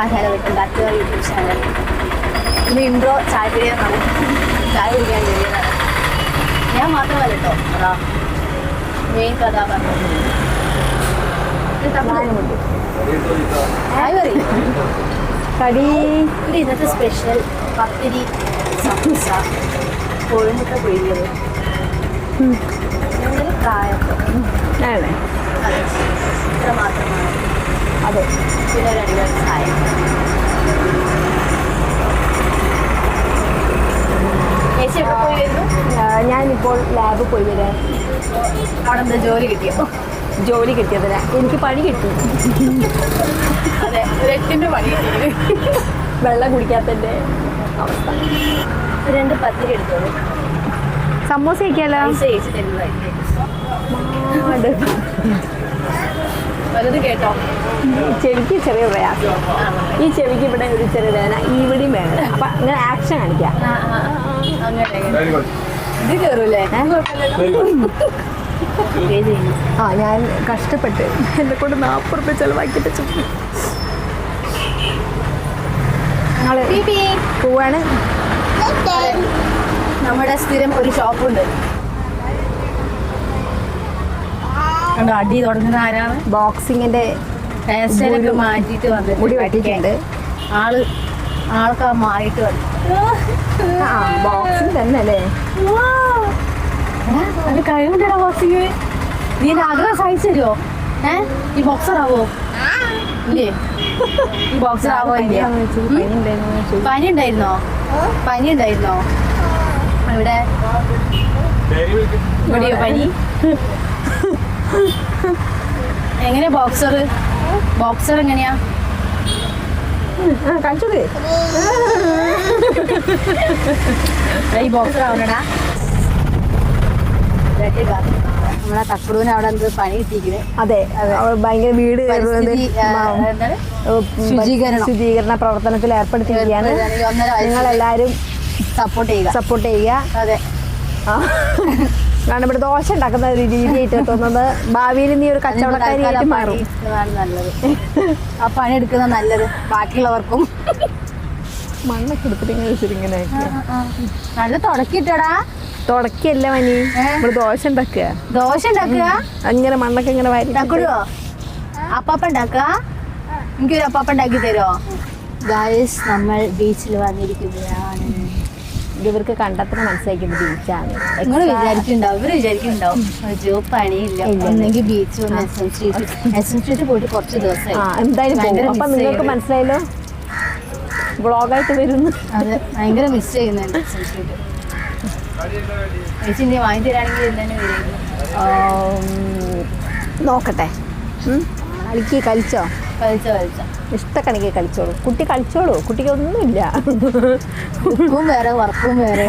ആ hello welcome back to YouTube channel ഇന്ന് intro ചായ പിടിയാണ് ചായ കുടിക്കാൻ കഴിയുന്നതാണ് ഞാൻ മാത്രമല്ല കേട്ടോ. അതാ മെയിൻ കഥാപാത്രം. കടി? ഇവിടെ ഇന്നത്തെ സ്പെഷ്യൽ പത്തിരി സമൂസ കോഴിമുട്ട പൊഴിയത് ആണ് അതെ. ഇത്ര മാത്രമാണ്. അതെ പിന്നെ ഒരു അടിപൊളി ചായ. ചേച്ചി എവിടെ പോയി വരുന്നു? ഞാനിപ്പോൾ ലാബ് പോയി വരാം. അവിടെ എന്താ ജോലി കിട്ടിയോ? ജോലി കിട്ടിയതിന്. എനിക്ക് പണി കിട്ടി. അതെ പണി വെള്ളം കുടിക്കാത്തതിന്റെ അവസ്ഥ. രണ്ട് പത്തിരി എടുത്തോളൂ. സമോസ ചേച്ചി തരുന്നതായിരിക്കും. വലുത് കേട്ടോ. ചെവിക്ക് ചെറിയ പ്രയാസം. ഈ ചെവിക്ക് ഇവിടെ ഒരു ചെറിയ വേദന ഇവിടെയും വേദന. അപ്പൊ അങ്ങനെ ആക്ഷൻ കാണിക്കാം. ഇത് കയറൂലേ ആ ഞാൻ കഷ്ടപ്പെട്ട് എന്നെ കൊണ്ട് നാൽപ്പത് റുപ്യ ചെലവാക്കിയിട്ട് ചുറ്റി ഞങ്ങൾ പോവാണ്. നമ്മുടെ സ്ഥിരം ഒരു ഷോപ്പുണ്ട് കണ്ടോ അടി തുടങ്ങുന്ന ആരാണ്? ബോക്സിങ്ങിന്റെ ഹെയർ സ്റ്റൈലൊക്കെ മാറ്റിയിട്ട് വന്നിട്ട് മുടി വെട്ടിട്ടുണ്ട് വെട്ടിയിട്ടുണ്ട്. ആൾ ആൾക്ക് ആ മാറിയിട്ട് വന്നു. ആ ബോക്സിങ് തന്നെ അല്ലേ അത് കഴിവുണ്ടോ ബോക്സിങ്. നീ എന്റെ ആഗ്രഹം സഹിച്ചു തരുമോ ഏ? ഈ ബോക്സർ ആവോ? ഇല്ലേ? ഈ ബോക്സർ ആവോ ഇല്ലേ? പനി ഉണ്ടായിരുന്നോ പനി ഉണ്ടായിരുന്നോ ഇവിടെ ഇവിടെയോ പനി? എങ്ങനെ ബോക്സർ ബോക്സർ എങ്ങനെയാ? ഈ ബോക്സർ ആവണടാ. നമ്മളെ തക്കുടൂന് അവിടെ എന്ത് പണി കിട്ടിയിരിക്കുന്നത് അതെ ഭയങ്കര വീട്? ശുചീകരണ. പ്രവർത്തനത്തിൽ ഏർപ്പെടുത്തിയിരിക്കുകയാണ്. നിങ്ങൾ ഒന്നര സപ്പോർട്ട് ചെയ്യുക. സപ്പോർട്ട് ചെയ്യുക. അതെ. കാരണം ഇവിടെ ദോശ ഉണ്ടാക്കുന്ന ഒരു രീതിയായിട്ട് തോന്നുന്നത് ഭാവിയിൽ നീ ഒരു കച്ചവടക്കാരിയായിട്ട് മാറും. നല്ലത്. ആ പണി എടുക്കുന്ന നല്ലത്. ബാക്കിയുള്ളവർക്കും. മണ്ണൊക്കെ എടുത്തിട്ട് ഇങ്ങനെ നല്ല തുടക്കിട്ടടാ തുടക്കിയല്ല മനി? നമ്മൾ ദോശ ഉണ്ടാക്കുക. ദോശ ഉണ്ടാക്കുക? അങ്ങനെ മണ്ണൊക്കെ ഇങ്ങനെ വാരി ഉണ്ടാക്കിടുവോ അപ്പാപ്പ ഉണ്ടാക്കുക? എനിക്കൊരു അപ്പാപ്പ ഉണ്ടാക്കി തരുമോ ഗായസ് നമ്മൾ ബീച്ചിൽ വന്നിരിക്കുകയാണ്. ഇവർക്ക് കണ്ടെത്തുന്ന മനസ്സിലാക്കിയത് ബീച്ചാണ് നിങ്ങൾ വിചാരിക്കുന്നുണ്ടാവും ഇവർ വിചാരിക്കുന്നുണ്ടാവും. ഒരു പണിയില്ല ഇല്ല. ഒന്നെങ്കിൽ ബീച്ച് ഒന്ന് S M street S M street പോയിട്ട് കുറച്ച് ദിവസമായി എന്തായാലും അപ്പൊ നിങ്ങൾക്ക് മനസ്സിലായല്ലോ? ബ്ലോഗായിട്ട് വരുന്നു. അതെ ഭയങ്കര മിസ് ചെയ്യുന്നുണ്ട് എസ് എം സ്ട്രീറ്റ് ചേച്ചി നീ വാങ്ങി തരാണെങ്കിൽ ഇന്നെ നോക്കട്ടെ? കളിക്ക് കളിച്ച ഇഷ്ടക്കണിക്ക് കളിച്ചോളൂ. കുട്ടി കളിച്ചോളൂ. കുട്ടിക്ക് ഒന്നുമില്ല ഉപ്പും വേറെ വർക്കും വേറെ.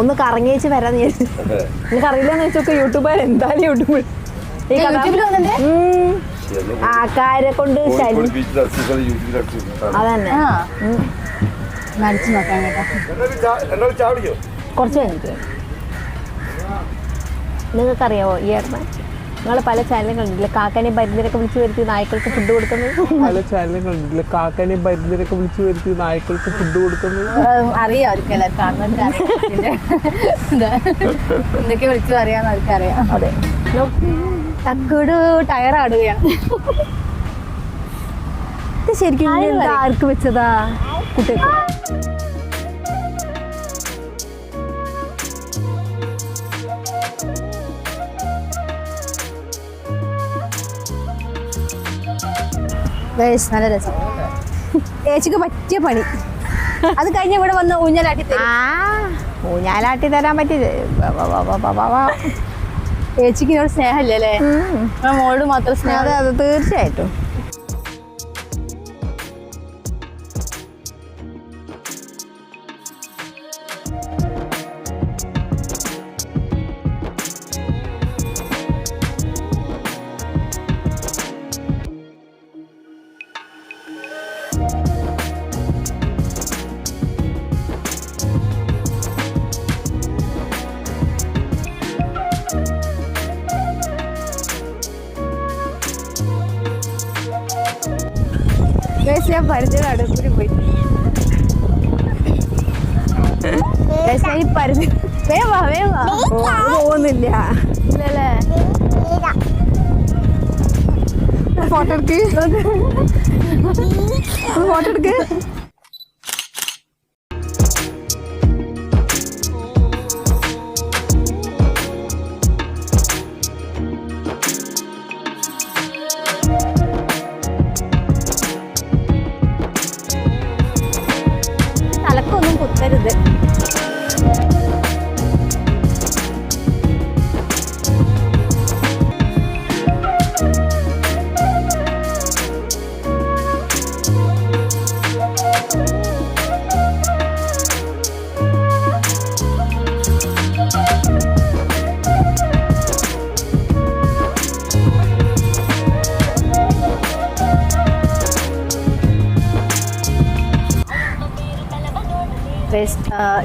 ഒന്ന് കറങ്ങിയേച്ച് വരാന്ന് വിചാരിച്ചു. നിനക്ക് അറിയില്ലെന്ന് വെച്ചൊക്കെ യൂട്യൂബർ എന്തായാലും യൂട്യൂബിൽ. ആൾക്കാരെ കൊണ്ട് അതന്നെ. നടിച്ചു നോക്കാൻ കേട്ടോ. കുറച്ച് കഴിഞ്ഞിട്ട്. നിങ്ങൾക്കറിയാവോ ഈ ഏട്ടനെ നിങ്ങൾ പല ചാനലും കണ്ടില്ല കാക്കനെ പരിന്തിരൊക്കെ വിളിച്ചു വരുത്തി നായ്ക്കൾക്ക് ഫുഡ് കൊടുക്കുന്നത്? പല ചാനലും കണ്ടിട്ടില്ല കാക്കനെ പരിന്തിരൊക്കെ വിളിച്ചു വരുത്തി നായ്ക്കൾക്ക് ഫുഡ് കൊടുക്കുന്നത്? അറിയാം അവർക്ക് എല്ലാവർക്കും എന്തൊക്കെ വിളിച്ചു അറിയാന്ന് അവർക്കറിയാം. അതെ. തക്കുടു ടയർ ആടുകയാണ് ഇത് ശരിക്കും ആർക്ക് വെച്ചതാ കുട്ടികൾക്ക്? നല്ല രസം. ചേച്ചിക്ക് പറ്റിയ പണി. അത് കഴിഞ്ഞ് ഇവിടെ വന്ന് ഊഞ്ഞാലാട്ടി തരും. ആ ഊഞ്ഞാലാട്ടി തരാൻ പറ്റി. ചേച്ചിക്ക് എന്നോട് സ്നേഹമില്ലേ മോളോട് മാത്രം സ്നേഹം. അതെ അതെ തീർച്ചയായിട്ടും. ഞാൻ പരിചയം അടുപ്പിൽ പോയി. ഈ പരിചയം വേവാ വേവാ പോകുന്നില്ല. ഇല്ലല്ലേ? ഫോട്ടോ എടുക്ക്. ഫോട്ടോ എടുക്ക്.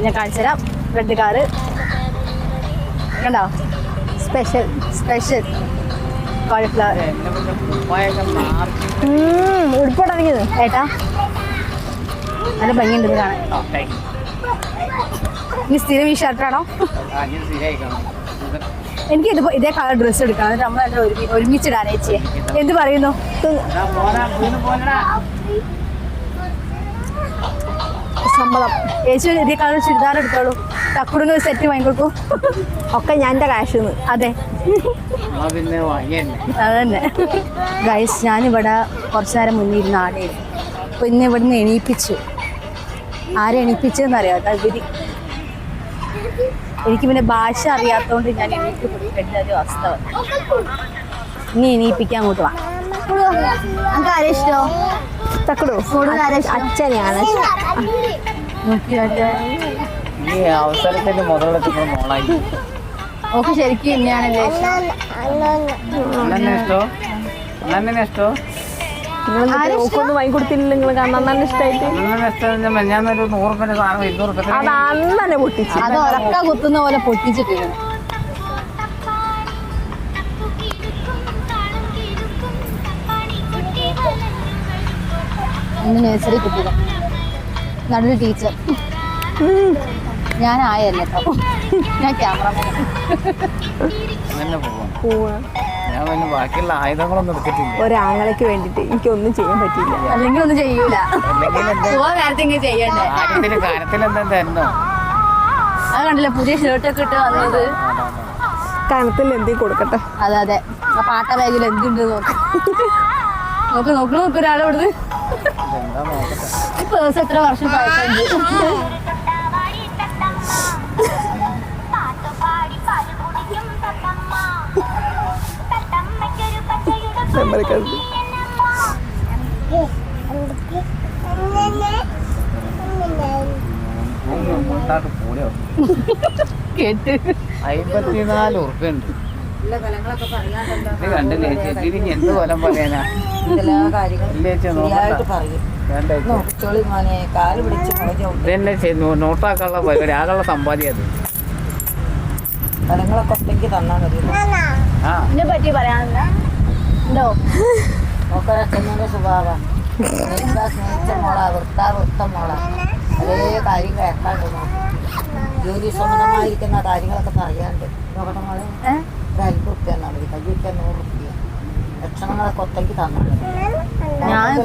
ഞാൻ കാണിച്ചു തരാം. റെഡ് കാറ് കണ്ടോ? സ്പെഷ്യൽ സ്പെഷ്യൽ കോളിഫ്ലവർ ഉടുപ്പിടങ്ങിയത് ഏട്ടാ? നല്ല ഭംഗിയുണ്ട് ഇത് കാണാൻ. ഇനി സ്ഥിരം ഈ ഷർട്ടാണോ എനിക്ക് ഇത് ഇതേ കളർ ഡ്രസ്സ് എടുക്കണം എന്നിട്ട് നമ്മൾ ഒരുമി ഒരുമിച്ചിടാൻ ചേച്ചിയെ എന്ത് പറയുന്നു? സമ്മതം ചേച്ചി ഇതേ കളർ ചുരിദാർ എടുത്തോളൂ. തക്കുടുന്ന ഒരു സെറ്റ് വാങ്ങിക്കൊടുക്കൂ. ഒക്കെ ഞാൻ എന്റെ കാശ് അതെ. അതന്നെ. ഗൈസ് ഞാനിവിടെ കുറച്ച് നേരം മുന്നേ ഇരുന്ന ആടേ അപ്പോൾ ഇന്ന് ഇവിടുന്ന് എണീപ്പിച്ചു. ആരെ എണീപ്പിച്ചതെന്ന് അറിയാം ഇവർ. എനിക്ക് പിന്നെ ഭാഷ അറിയാത്തതുകൊണ്ട് ഞാൻ എണീറ്റ് കൊടുക്കേണ്ട ഒരു അവസ്ഥ വന്നു. ഇനി എണീപ്പിക്കാൻ അങ്ങോട്ട് വാ. നമുക്ക് ആരെ തക്കടു അച്ഛനെയാണ്. ഈ അവസരത്തിന്റെ മുതലെടുക്കുന്ന മോളായി. ഓക്കെ ശരിക്കും ഇന്നെയാണല്ലേ ഇഷ്ടം? അന്നെ ഇഷ്ടോ? അന്നെ ഇഷ്ടോ? നിങ്ങൾ കാണാൻ നല്ല ഇഷ്ടമായിട്ട് അത് അന്ന് പൊട്ടിച്ച്. അത് ഉറക്ക കുത്തുന്ന പോലെ ഇന്ന് നഴ്സറി കുട്ടികൾ. നടുവിൽ ടീച്ചർ ഞാൻ ആയല്ല കേട്ടോ ഞാൻ ക്യാമറമാൻ ബാക്കിയുള്ള ആയുധങ്ങളൊന്നും എടുത്തിട്ടില്ല. ഒരാങ്ങളയ്ക്ക് എനിക്ക് എനിക്കൊന്നും ചെയ്യാൻ പറ്റില്ല അല്ലെങ്കിൽ ഒന്നും ചെയ്യൂല. നേരത്തെ ചെയ്യണ്ടേ? അത് കണ്ടില്ല? പുതിയ ഷർട്ടൊക്കെ ഇട്ട് വന്നത്. കനത്തിൽ എന്തി കൊടുക്കട്ടെ. അതെ അതെ. പാട്ട ബാഗിൽ എന്തുണ്ട് നോക്ക്. നോക്ക് നോക്ക് നോക്ക് ഒരാളെ ഇവിടുന്ന്. ഈ പേഴ്സ് എത്ര വർഷം പഴക്കമുണ്ട് കേട്ട് അമ്പത്തിനാല് ഉറുപ്പ്യുണ്ട് ഇത് കണ്ടില്ലേ? ചേച്ചി ഇതിന് എന്ത് പറയാനാ. ഇതെന്നെ നോട്ടാക്കാനുള്ള പരിപാടി ആകെയുള്ള സമ്പാദ്യം അത്. ഫലങ്ങളൊക്കെ ഒറ്റയ്ക്ക് തന്നാൽ മതി. ആ. ഇതിനെ പറ്റി പറയാനില്ല. ഉണ്ടോ? ഒക്കെ അച്ഛന്റെ സ്വഭാവം. സ്നേഹിച്ച സ്നേഹിച്ച മോള? വൃത്ത വൃത്ത മോള? അതേ കാര്യം കേൾക്കാണ്ട് നോക്കും. ജോലി സംബന്ധമായിരിക്കുന്ന കാര്യങ്ങളൊക്കെ പറയാണ്ട്. നോക്കട്ടെ മോളെ? ഒരു അല്പം റുപ്യ തന്നാൽ മതി കയ്യൊക്കെ നൂറ് റുപ്യ ലക്ഷണങ്ങളൊക്കെ ഒറ്റയ്ക്ക് തന്നാൽ ഞാൻ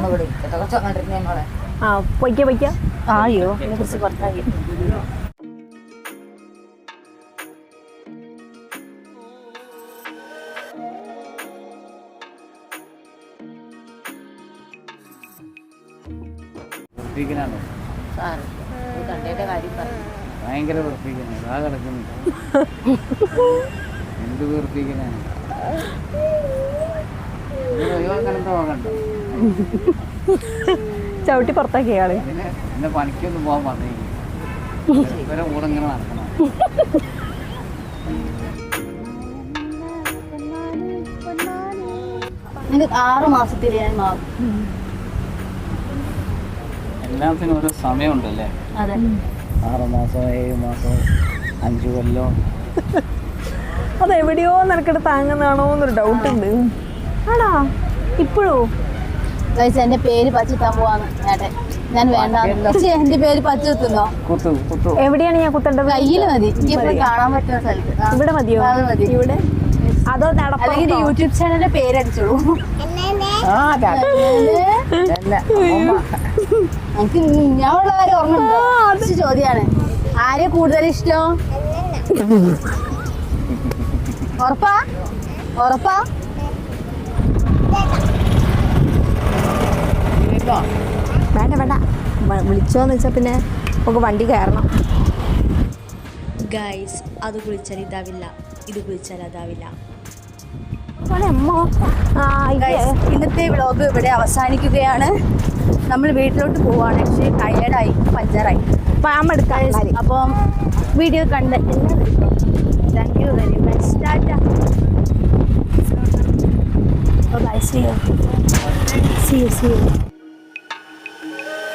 ഇവിടെ ഇരിക്കട്ടെ കുറച്ച് കണ്ടിരുന്നേ മോളെ ആ പൊയ്ക്ക പൊയ്ക്ക ആയോ ഇതിനെ കുറിച്ച് പുറത്തായി സാറ് കണ്ടേന്റെ കാര്യം പറഞ്ഞു ഭയങ്കര കിടക്കുന്നു എന്ത് ചവിട്ടി പുറത്താക്കി ആൾ. എന്നെ പണിക്കൊന്നും പോകാൻ പറഞ്ഞു ഇവരെ കൂടെ ഇങ്ങനെ നടക്കണം. നിങ്ങൾക്ക് ആറ് മാസത്തിൽ ഞാൻ മാറും. എല്ലാത്തിനും ഒരു സമയമുണ്ടല്ലേ? അതെ. ആറ് മാസം ഏഴ് മാസം അഞ്ച് കൊല്ലോ. അത് എവിടെയോ നിനക്കിട്ട് താങ്ങുന്നതാണോ എന്നൊരു ഡൗട്ട് ഉണ്ട്. ആടാ ഇപ്പോഴോ? ഗൈസ് എന്റെ പേര് പച്ചുത്താൻ പോവാന്ന് ഏട്ടൻ ഞാൻ വേണ്ട എന്റെ പേര് പച്ചുത്തുന്നോ കുത്തു കുത്തു. എവിടെയാണ് ഞാൻ കുത്തേണ്ടത്? കയ്യിൽ മതി. കാണാൻ പറ്റുന്ന സ്ഥലത്ത്. ഇവിടെ മതിയോ? മതി. ഇവിടെ? അതോ നടപ്പുറത്തോ? യൂട്യൂബ് ചാനലിന്റെ പേര് ഞാൻ ഉള്ള ഓർമ്മയുണ്ടോ? കുറച്ച് ചോദ്യാണ്. ആരെ കൂടുതൽ ഇഷ്ടം? ഉറപ്പാ? ഉറപ്പാ? വേണ്ട വേണ്ട. വിളിച്ചോന്ന് വെച്ചാ പിന്നെ നമുക്ക് വണ്ടി കയറണം. ഗൈസ് അത് കുളിച്ചാൽ ഇതാവില്ല. ഇത് കുളിച്ചാൽ അതാവില്ല. ഇന്നത്തെ വ്ളോഗ് ഇവിടെ അവസാനിക്കുകയാണ്. നമ്മൾ വീട്ടിലോട്ട് പോവാണ്. പക്ഷേ ടയേർഡായി പഞ്ചറായി. പാമ്പെടുക്കാൻ. അപ്പം വീഡിയോ കണ്ട് thank you very much Tata see see you see you